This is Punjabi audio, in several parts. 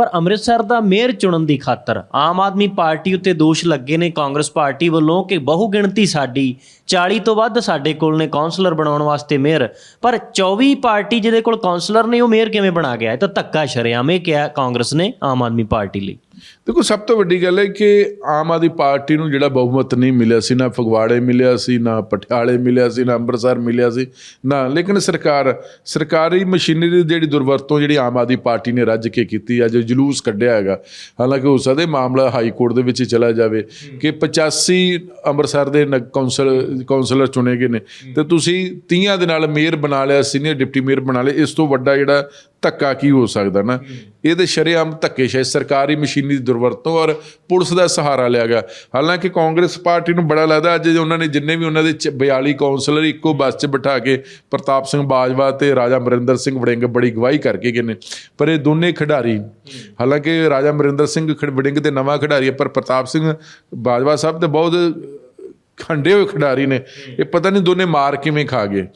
ਪਰ ਅੰਮ੍ਰਿਤਸਰ ਦਾ ਮੇਅਰ ਚੁਣਨ ਦੀ ਖਾਤਰ ਆਮ ਆਦਮੀ ਪਾਰਟੀ ਉੱਤੇ ਦੋਸ਼ ਲੱਗੇ ਨੇ ਕਾਂਗਰਸ ਪਾਰਟੀ ਵੱਲੋਂ ਕਿ ਬਹੁ ਗਿਣਤੀ ਸਾਡੀ 40 ਤੋਂ ਵੱਧ ਸਾਡੇ ਕੋਲ ਨੇ ਕਾਉਂਸਲਰ ਬਣਾਉਣ ਵਾਸਤੇ ਮੇਅਰ। ਪਰ 24 ਪਾਰਟੀ ਜਿਹਦੇ ਕੋਲ ਕਾਉਂਸਲਰ ਨੇ, ਉਹ ਮੇਅਰ ਕਿਵੇਂ ਬਣਾ ਗਿਆ? ਇਹ ਤਾਂ ਧੱਕਾ ਸ਼ਰੇਆਮ ਇਹ ਕਿਹਾ ਕਾਂਗਰਸ ਨੇ ਆਮ ਆਦਮੀ ਪਾਰਟੀ ਲਈ। ਦੇਖੋ, ਸਭ ਤੋਂ ਵੱਡੀ ਗੱਲ ਹੈ ਕਿ ਆਮ ਆਦਮੀ ਪਾਰਟੀ ਨੂੰ ਜਿਹੜਾ ਬਹੁਮਤ ਨਹੀਂ ਮਿਲਿਆ ਸੀ, ਨਾ ਫਗਵਾੜੇ ਮਿਲਿਆ ਸੀ, ਨਾ ਪਟਿਆਲੇ ਮਿਲਿਆ ਸੀ, ਨਾ ਅੰਮ੍ਰਿਤਸਰ ਮਿਲਿਆ ਸੀ, ਨਾ, ਲੇਕਿਨ ਸਰਕਾਰ, ਸਰਕਾਰੀ ਮਸ਼ੀਨਰੀ ਦੀ ਜਿਹੜੀ ਦੁਰਵਰਤੋਂ ਜਿਹੜੀ ਆਮ ਆਦਮੀ ਪਾਰਟੀ ਨੇ ਰੱਜ ਕੇ ਕੀਤੀ ਅੱਜ ਜਲੂਸ ਕੱਢਿਆ ਹੈਗਾ, ਹਾਲਾਂਕਿ ਹੋ ਸਕਦਾ ਮਾਮਲਾ ਹਾਈ ਕੋਰਟ ਦੇ ਵਿੱਚ ਹੀ ਚਲਾ ਜਾਵੇ ਕਿ 85 ਅੰਮ੍ਰਿਤਸਰ ਦੇ ਨਗ- ਕੌਂਸਲ, ਕੌਂਸਲਰ ਚੁਣੇ ਗਏ ਨੇ। ਤੇ ਤੁਸੀਂ 30 ਦੇ ਨਾਲ ਮੇਅਰ ਬਣਾ ਲਿਆ, ਸੀਨੀਅਰ ਡਿਪਟੀ ਮੇਅਰ ਬਣਾ ਲਏ ਇਸ ਤੋਂ ਵੱਡਾ ਜਿਹੜਾ ਧੱਕਾ ਕੀ ਹੋ ਸਕਦਾ ਨਾ? ਇਹਦੇ ਸ਼ਰੇਆਮ ਧੱਕੇ ਸਰਕਾਰੀ ਮਸ਼ੀਨੀ ਦੀ ਦੁਰਵਰਤੋਂ ਔਰ ਪੁਲਿਸ ਦਾ ਸਹਾਰਾ ਲਿਆ ਗਿਆ। ਹਾਲਾਂਕਿ ਕਾਂਗਰਸ ਪਾਰਟੀ ਨੂੰ ਬੜਾ ਲੱਗਦਾ ਅੱਜ ਉਹਨਾਂ ਨੇ ਜਿੰਨੇ ਵੀ ਉਹਨਾਂ ਦੇ ਚ- 42 ਕਾਉਂਸਲਰ ਇੱਕੋ ਬੱਸ 'ਚ ਬਿਠਾ ਕੇ ਪ੍ਰਤਾਪ ਸਿੰਘ ਬਾਜਵਾ ਤੇ ਰਾਜਾ ਅਮਰਿੰਦਰ ਸਿੰਘ ਵੜਿੰਗ ਬੜੀ ਗਵਾਹੀ ਕਰਕੇ ਗਏ ਨੇ। ਪਰ ਇਹ ਦੋਨੇ ਖਿਡਾਰੀ, ਹਾਲਾਂਕਿ ਰਾਜਾ ਅਮਰਿੰਦਰ ਸਿੰਘ ਖਿਡ- ਵੜਿੰਗ ਤੇ ਨਵਾਂ ਖਿਡਾਰੀ ਹੈ ਪਰ ਪ੍ਰਤਾਪ ਸਿੰਘ ਬਾਜਵਾ ਸਾਹਿਬ ਤੇ ਬਹੁਤ ਖੰਡੇ ਹੋਏ ਖਿਡਾਰੀ ਨੇ। ਇਹ ਪਤਾ ਨਹੀਂ ਦੋਨੇ ਮਾਰ ਕਿਵੇਂ ਖਾ ਗਏ।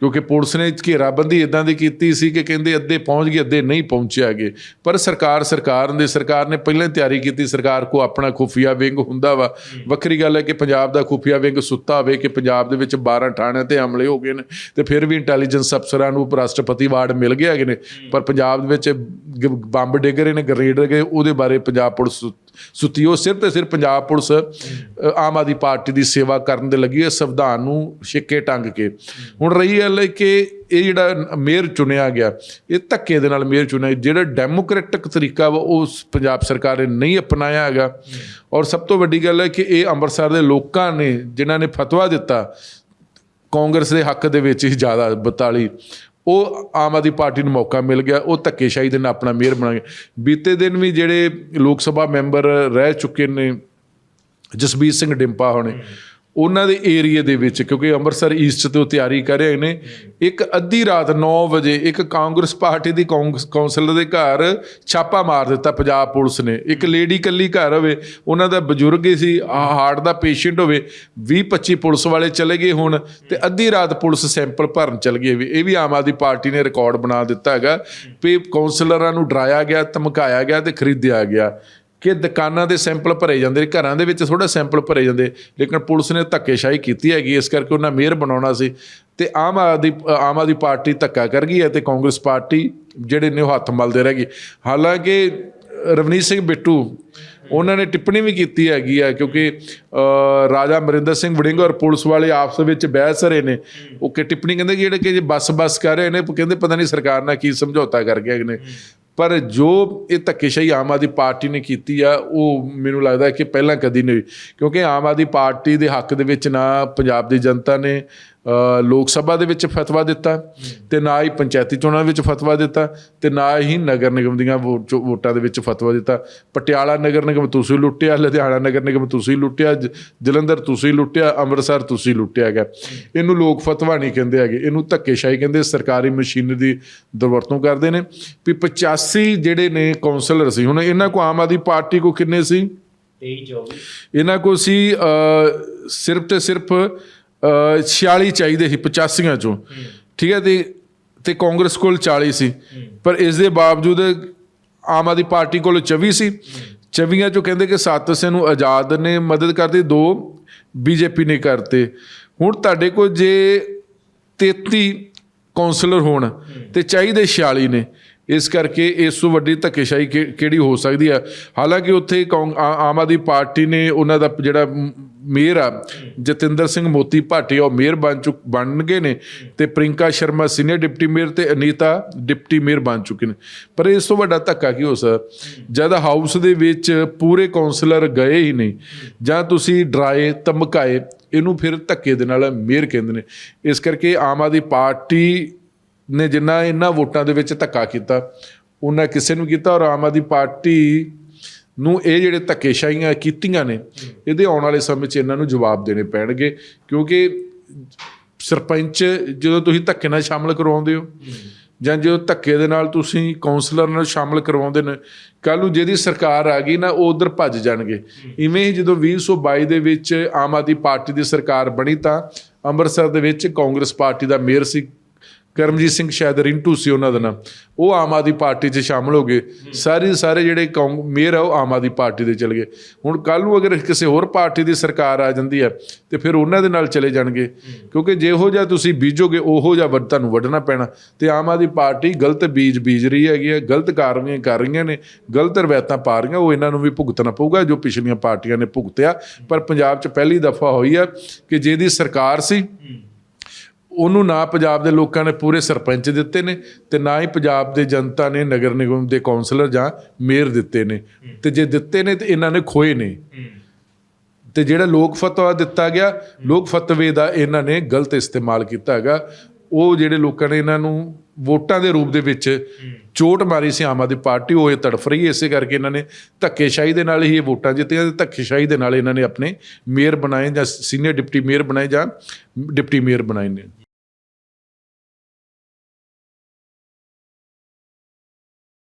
ਕਿਉਂਕਿ ਪੁਲਿਸ ਨੇ ਘੇਰਾਬੰਦੀ ਇਦਾਂ ਦੀ ਕੀਤੀ ਸੀ ਕਿ ਕਹਿੰਦੇ ਅੱਧੇ ਪਹੁੰਚ ਗਏ ਅੱਧੇ ਨਹੀਂ ਪਹੁੰਚਿਆਗੇ ਪਰ ਸਰਕਾਰ ਸਰਕਾਰ ਦੇ ਸਰਕਾਰ ਨੇ ਪਹਿਲਾਂ ਹੀ ਤਿਆਰੀ ਕੀਤੀ ਸਰਕਾਰ ਕੋ ਆਪਣਾ ਖੁਫੀਆ ਵਿੰਗ ਹੁੰਦਾ ਵਾ। ਵੱਖਰੀ ਗੱਲ ਹੈ ਕਿ ਪੰਜਾਬ ਦਾ ਖੁਫੀਆ ਵਿੰਗ ਸੁੱਤਾ ਹੋਵੇ ਕਿ ਪੰਜਾਬ ਦੇ ਵਿੱਚ 12 ਥਾਣਿਆਂ ਤੇ ਹਮਲੇ ਹੋ ਗਏ ਨੇ ਤੇ ਫਿਰ ਵੀ ਇੰਟੈਲੀਜੈਂਸ ਅਫਸਰਾਂ ਨੂੰ ਉਪ ਰਾਸ਼ਟਰਪਤੀ ਅਵਾਰਡ ਮਿਲ ਗਏ ਹੈਗੇ ਨੇ। ਪਰ ਪੰਜਾਬ ਦੇ ਵਿੱਚ ਬੰਬ ਡਿੱਗ ਰਹੇ ਨੇ ਗ੍ਰੇਡ ਗਏ ਉਹਦੇ ਬਾਰੇ ਪੰਜਾਬ ਪੁਲਿਸ ਸੁੱਤੀ। ਉਹ ਸਿਰਫ ਤੇ ਸਿਰਫ ਪੰਜਾਬ ਪੁਲਿਸ ਆਮ ਆਦਮੀ ਪਾਰਟੀ ਦੀ ਸੇਵਾ ਕਰਨ ਦੇ ਲੱਗੀ ਹੈ ਸੰਵਿਧਾਨ ਨੂੰ ਛਿੱਕੇ ਟੰਗ ਕੇ। ਹੁਣ ਰਹੀ ਗੱਲ ਹੈ ਕਿ ਇਹ ਜਿਹੜਾ ਮੇਅਰ ਚੁਣਿਆ ਗਿਆ, ਇਹ ਧੱਕੇ ਦੇ ਨਾਲ ਮੇਅਰ ਚੁਣਿਆ ਜਿਹੜਾ ਡੈਮੋਕ੍ਰੈਟਿਕ ਤਰੀਕਾ ਵਾ, ਉਹ ਪੰਜਾਬ ਸਰਕਾਰ ਨੇ ਨਹੀਂ ਅਪਣਾਇਆ ਹੈਗਾ। ਔਰ ਸਭ ਤੋਂ ਵੱਡੀ ਗੱਲ ਹੈ ਕਿ ਇਹ ਅੰਮ੍ਰਿਤਸਰ ਦੇ ਲੋਕਾਂ ਨੇ, ਜਿਨ੍ਹਾਂ ਨੇ ਫਤਵਾ ਦਿੱਤਾ, ਕਾਂਗਰਸ ਦੇ ਹੱਕ ਦੇ ਵਿੱਚ ਹੀ ਜ਼ਿਆਦਾ 42 ਉਹ ਆਮ ਆਦਮੀ ਪਾਰਟੀ ਨੂੰ ਮੌਕਾ ਮਿਲ ਗਿਆ, ਉਹ ਧੱਕੇਸ਼ਾਹੀ ਦੇ ਨਾਲ ਆਪਣਾ ਮੇਅਰ ਬਣਾ ਗਏ ਬੀਤੇ ਦਿਨ ਵੀ ਜਿਹੜੇ ਲੋਕ ਸਭਾ ਮੈਂਬਰ ਰਹਿ ਚੁੱਕੇ ਨੇ, ਜਸਬੀਰ ਸਿੰਘ ਡਿੰਪਾ ਹੋਣੇ ਉਹਨਾਂ ਦੇ ਏਰੀਏ ਦੇ ਵਿੱਚ, ਕਿਉਂਕਿ ਅੰਮ੍ਰਿਤਸਰ ਈਸਟ ਤੋਂ ਤਿਆਰੀ ਕਰ ਰਹੇ ਨੇ। ਇੱਕ ਅੱਧੀ ਰਾਤ 9 ਵਜੇ ਇੱਕ ਕਾਂਗਰਸ ਪਾਰਟੀ ਦੀ ਕਾਂਗਰਸ ਕੌਂਸਲਰ ਦੇ ਘਰ ਛਾਪਾ ਮਾਰ ਦਿੱਤਾ ਪੰਜਾਬ ਪੁਲਿਸ ਨੇ। ਇੱਕ ਲੇਡੀ ਕੱਲੀ ਘਰ ਹੋਵੇ, ਉਹਨਾਂ ਦਾ ਬਜ਼ੁਰਗ ਹੀ ਸੀ ਹਾਰਟ ਦਾ ਪੇਸ਼ੈਂਟ ਹੋਵੇ 20 25 ਪੁਲਿਸ ਵਾਲੇ ਚਲੇ ਗਏ ਹੁਣ ਤੇ ਅੱਧੀ ਰਾਤ ਪੁਲਿਸ ਸੈਂਪਲ ਭਰਨ ਚਲ ਗਈ ਵੀ। ਇਹ ਵੀ ਆਮ ਆਦਮੀ ਪਾਰਟੀ ਨੇ ਰਿਕਾਰਡ ਬਣਾ ਦਿੱਤਾ ਹੈਗਾ। ਵੀ ਕੌਂਸਲਰਾਂ ਨੂੰ ਡਰਾਇਆ ਗਿਆ, ਧਮਕਾਇਆ ਗਿਆ ਤੇ ਖਰੀਦਿਆ ਗਿਆ। ਕਿ ਦੁਕਾਨਾਂ ਦੇ ਸੈਂਪਲ ਭਰੇ ਜਾਂਦੇ ਘਰਾਂ ਦੇ ਵਿੱਚ ਥੋੜਾ ਸੈਂਪਲ ਭਰੇ ਜਾਂਦੇ, ਲੇਕਿਨ ਪੁਲਿਸ ਨੇ ਧੱਕੇਸ਼ਾਹੀ ਕੀਤੀ ਹੈਗੀ, ਇਸ ਕਰਕੇ ਉਹਨਾਂ ਮੇਅਰ ਬਣਾਉਣਾ ਸੀ ਤੇ ਆਮ ਆਦਮੀ ਆਮ ਆਦਮੀ ਪਾਰਟੀ ਧੱਕਾ ਕਰ ਗਈ ਹੈ ਤੇ ਕਾਂਗਰਸ ਪਾਰਟੀ ਜਿਹੜੇ ਨੇ ਉਹ ਹੱਥ ਮਲਦੇ ਰਹਿ ਗਈ ਹਾਲਾਂਕਿ ਰਵਨੀਤ ਸਿੰਘ ਬਿੱਟੂ, ਉਹਨਾਂ ਨੇ ਟਿੱਪਣੀ ਵੀ ਕੀਤੀ ਹੈਗੀ ਆ ਕਿਉਂਕਿ ਰਾਜਾ ਅਮਰਿੰਦਰ ਸਿੰਘ ਵੜਿੰਗ ਔਰ ਪੁਲਿਸ ਵਾਲੇ ਆਪਸ ਵਿੱਚ ਬਹਿਸ ਰਹੇ ਨੇ। ਉਹ ਕਿ ਟਿੱਪਣੀ ਕਹਿੰਦੇ ਕਿ ਜਿਹੜੇ ਕਿ ਜੇ ਬੱਸ ਬੱਸ ਕਰ ਰਹੇ ਨੇ ਕਹਿੰਦੇ ਪਤਾ ਨਹੀਂ ਸਰਕਾਰ ਨਾਲ ਕੀ ਸਮਝੌਤਾ ਕਰ ਗਏ ਨੇ। ਪਰ ਜੋ ਇਹ ਧੱਕੇਸ਼ਾਹੀ ਆਮ ਆਦਮੀ ਪਾਰਟੀ ਨੇ ਕੀਤੀ ਆ, ਉਹ ਮੈਨੂੰ ਲੱਗਦਾ ਕਿ ਪਹਿਲਾਂ ਕਦੀ ਨਹੀਂ ਹੋਈ। ਕਿਉਂਕਿ ਆਮ ਆਦਮੀ ਪਾਰਟੀ ਦੇ ਹੱਕ ਦੇ ਵਿੱਚ ਨਾ ਪੰਜਾਬ ਦੀ ਜਨਤਾ ਨੇ ਲੋਕ ਸਭਾ ਦੇ ਵਿੱਚ ਫਤਵਾ ਦਿੱਤਾ ਤੇ ਨਾ ਹੀ ਪੰਚਾਇਤੀ ਚੋਣਾਂ ਵਿੱਚ ਫਤਵਾ ਦਿੱਤਾ ਤੇ ਨਾ ਹੀ ਨਗਰ ਨਿਗਮ ਦੀਆਂ ਵੋਟ- ਦੇ ਵਿੱਚ ਫਤਵਾ ਦਿੱਤਾ। ਪਟਿਆਲਾ ਨਗਰ ਨਿਗਮ ਤੁਸੀਂ ਲੁੱਟਿਆ ਲੁਧਿਆਣਾ ਨਗਰ ਨਿਗਮ ਤੁਸੀਂ ਲੁੱਟਿਆ ਜਲੰਧਰ ਤੁਸੀਂ ਲੁੱਟਿਆ ਅੰਮ੍ਰਿਤਸਰ ਤੁਸੀਂ ਲੁੱਟਿਆ ਹੈਗਾ ਇਹਨੂੰ ਲੋਕ ਫਤਵਾ ਨਹੀਂ ਕਹਿੰਦੇ ਹੈਗੇ ਇਹਨੂੰ ਧੱਕੇਸ਼ਾਹੀ ਕਹਿੰਦੇ ਸਰਕਾਰੀ ਮਸ਼ੀਨਰੀ ਦੀ ਦੁਰਵਰਤੋਂ ਕਰਦੇ ਨੇ। ਵੀ 85 ਜਿਹੜੇ ਨੇ ਕਾਉਂਸਲਰ ਸੀ ਹੁਣ ਇਹਨਾਂ ਕੋ ਆਮ ਆਦਮੀ ਪਾਰਟੀ ਕੋ ਕਿੰਨੇ ਸੀ? 23 24 ਇਹਨਾਂ ਕੋ ਸੀ ਸਿਰਫ ਤੇ ਸਿਰਫ 46 ਚਾਹੀਦੇ ਸੀ 85 ਚੋਂ। ਠੀਕ ਹੈ, ਤੇ ਤੇ ਕਾਂਗਰਸ ਕੋਲ 40 ਸੀ। ਪਰ ਇਸ ਦੇ ਬਾਵਜੂਦ ਆਮ ਆਦਮੀ ਪਾਰਟੀ ਕੋਲ 24 ਸੀ। 24 ਚੋਂ ਕਹਿੰਦੇ ਕਿ ਸੱਤ ਸੇ ਨੂੰ ਆਜ਼ਾਦ ਨੇ ਮਦਦ ਕਰਤੀ, ਦੋ ਬੀਜੇਪੀ ਨੇ ਕਰਤੇ। ਹੁਣ ਤੁਹਾਡੇ ਕੋਲ ਜੇ 33 ਕਾਉਂਸਲਰ ਹੋਣ ਤੇ ਚਾਹੀਦੇ 46 ਨੇ ਇਸ ਕਰਕੇ ਇਸ ਤੋਂ ਵੱਡੀ ਧੱਕੇਸ਼ਾਹੀ ਕਿ- ਕਿਹੜੀ ਹੋ ਸਕਦੀ ਆ? ਹਾਲਾਂਕਿ ਉੱਥੇ ਕੌਂ- ਆ- ਆਮ ਆਦਮੀ ਪਾਰਟੀ ਨੇ ਉਹਨਾਂ ਦਾ ਜਿਹੜਾ ਮੇਅਰ ਆ, ਜਤਿੰਦਰ ਸਿੰਘ ਮੋਤੀ ਭਾਟੀਆ, ਉਹ ਮੇਅਰ ਬਣ ਚੁੱਕ ਬਣ ਗਏ ਨੇ ਤੇ Prinka Sharma senior deputy mayor ਤੇ ਅਨੀਤਾ ਡਿਪਟੀ ਮੇਅਰ ਬਣ ਚੁੱਕੇ ਨੇ। ਪਰ ਇਸ ਤੋਂ ਵੱਡਾ ਧੱਕਾ ਕੀ ਹੋ ਸਕਦਾ? ਜਦ ਹਾਊਸ ਦੇ ਵਿੱਚ ਪੂਰੇ ਕਾਉਂਸਲਰ ਗਏ ਹੀ ਨਹੀਂ, ਜਾਂ ਤੁਸੀਂ ਡਰਾਏ, ਧਮਕਾਏ, ਇਹਨੂੰ ਫਿਰ ਧੱਕੇ ਦੇ ਨਾਲ ਮੇਅਰ ਕਹਿੰਦੇ ਨੇ। ਇਸ ਕਰਕੇ ਆਮ ਆਦਮੀ ਪਾਰਟੀ ਨੇ ਜਿੰਨਾ ਇਹਨਾਂ ਵੋਟਾਂ ਦੇ ਵਿੱਚ ਧੱਕਾ ਕੀਤਾ, ਉਹਨਾਂ ਕਿਸੇ ਨੂੰ ਕੀਤਾ ਔਰ ਆਮ ਆਦਮੀ ਪਾਰਟੀ ਨੂੰ ਇਹ ਜਿਹੜੇ ਧੱਕੇਸ਼ਾਹੀਆਂ ਕੀਤੀਆਂ ਨੇ, ਇਹਦੇ ਆਉਣ ਵਾਲੇ ਸਮੇਂ 'ਚ ਇਹਨਾਂ ਨੂੰ ਜਵਾਬ ਦੇਣੇ ਪੈਣਗੇ, ਕਿਉਂਕਿ ਸਰਪੰਚ ਜਦੋਂ ਤੁਸੀਂ ਧੱਕੇ ਨਾਲ ਸ਼ਾਮਲ ਕਰਵਾਉਂਦੇ ਹੋ, ਜਾਂ ਜਦੋਂ ਧੱਕੇ ਦੇ ਨਾਲ ਤੁਸੀਂ ਕਾਉਂਸਲਰ ਨਾਲ ਸ਼ਾਮਲ ਕਰਵਾਉਂਦੇ ਨੇ ਕੱਲ ਨੂੰ ਜਿਹਦੀ ਸਰਕਾਰ ਆ ਗਈ ਨਾ, ਉਹ ਉਧਰ ਭੱਜ ਜਾਣਗੇ। ਇਵੇਂ ਹੀ ਜਦੋਂ 2022 ਦੇ ਵਿੱਚ ਆਮ ਆਦਮੀ ਪਾਰਟੀ ਦੀ ਸਰਕਾਰ ਬਣੀ ਤਾਂ ਅੰਮ੍ਰਿਤਸਰ ਦੇ ਵਿੱਚ ਕਾਂਗਰਸ ਪਾਰਟੀ ਦਾ ਮੇਅਰ ਸੀ ਕਰਮਜੀਤ ਸਿੰਘ ਸ਼ਾਇਦ ਰਿੰਟੂ ਸੀ ਉਹਨਾਂ ਦਾ ਨਾਮ ਉਹ ਆਮ ਆਦਮੀ ਪਾਰਟੀ 'ਚ ਸ਼ਾਮਲ ਹੋ ਗਏ। ਸਾਰੇ ਸਾਰੇ ਜਿਹੜੇ ਕੌਂਗ ਮੇਅਰ ਆ, ਉਹ ਆਮ ਆਦਮੀ ਪਾਰਟੀ ਦੇ ਚਲੇ ਗਏ। ਹੁਣ ਕੱਲ ਨੂੰ ਅਗਰ ਕਿਸੇ ਹੋਰ ਪਾਰਟੀ ਦੀ ਸਰਕਾਰ ਆ ਜਾਂਦੀ ਹੈ, ਤੇ ਫਿਰ ਉਹਨਾਂ ਦੇ ਨਾਲ ਚਲੇ ਜਾਣਗੇ। ਕਿਉਂਕਿ ਜਿਹੋ ਜਿਹਾ ਤੁਸੀਂ ਬੀਜੋਗੇ, ਉਹੋ ਜਿਹਾ ਵੱਢ ਤੁਹਾਨੂੰ ਵੱਢਣਾ ਪੈਣਾ। ਤੇ ਆਮ ਆਦਮੀ ਪਾਰਟੀ ਗਲਤ ਬੀਜ ਬੀਜ ਰਹੀ ਹੈਗੀ ਹੈ, ਗਲਤ ਕਾਰਵਾਈਆਂ ਕਰ ਰਹੀਆਂ ਨੇ, ਗਲਤ ਰਵਾਇਤਾਂ ਪਾ ਰਹੀਆਂ, ਉਹ ਇਹਨਾਂ ਨੂੰ ਵੀ ਭੁਗਤਣਾ ਪਊਗਾ, ਜੋ ਪਿਛਲੀਆਂ ਪਾਰਟੀਆਂ ਨੇ ਭੁਗਤਿਆ। ਪਰ ਪੰਜਾਬ 'ਚ ਪਹਿਲੀ ਦਫਾ ਹੋਈ ਹੈ ਕਿ ਜਿਹਦੀ ਸਰਕਾਰ ਸੀ ਉਹਨੂੰ ਨਾ ਪੰਜਾਬ ਦੇ ਲੋਕਾਂ ਨੇ ਪੂਰੇ ਸਰਪੰਚ ਦਿੱਤੇ ਨੇ ਤੇ ਨਾ ਹੀ ਪੰਜਾਬ ਦੇ ਜਨਤਾ ਨੇ ਨਗਰ ਨਿਗਮ ਦੇ ਕੌਂਸਲਰ ਜਾਂ ਮੇਅਰ ਦਿੱਤੇ ਨੇ। ਤੇ ਜੇ ਦਿੱਤੇ ਨੇ ਤੇ ਇਹਨਾਂ ਨੇ ਖੋਏ ਨੇ। ਤੇ ਜਿਹੜਾ ਲੋਕ ਫਤਵਾ ਦਿੱਤਾ ਗਿਆ, ਲੋਕ ਫਤਵੇ ਦਾ ਇਹਨਾਂ ਨੇ ਗਲਤ ਇਸਤੇਮਾਲ ਕੀਤਾ ਹੈਗਾ। ਉਹ ਜਿਹੜੇ ਲੋਕਾਂ ਨੇ ਇਹਨਾਂ ਨੂੰ ਵੋਟਾਂ ਦੇ ਰੂਪ ਦੇ ਵਿੱਚ ਚੋਟ ਮਾਰੀ ਸੀ, ਆਮ ਆਦਮੀ ਪਾਰਟੀ, ਉਹ ਇਹ ਤੜਫ ਰਹੀ ਹੈ, ਇਸੇ ਕਰਕੇ ਇਹਨਾਂ ਨੇ ਧੱਕੇਸ਼ਾਹੀ ਦੇ ਨਾਲ ਹੀ ਇਹ ਵੋਟਾਂ ਜਿੱਤੀਆਂ ਤੇ ਧੱਕੇਸ਼ਾਹੀ ਦੇ ਨਾਲ ਇਹਨਾਂ ਨੇ ਆਪਣੇ ਮੇਅਰ ਬਣਾਏ ਜਾਂ ਸੀਨੀਅਰ ਡਿਪਟੀ ਮੇਅਰ ਬਣਾਏ ਜਾਂ ਡਿਪਟੀ ਮੇਅਰ ਬਣਾਏ ਨੇ।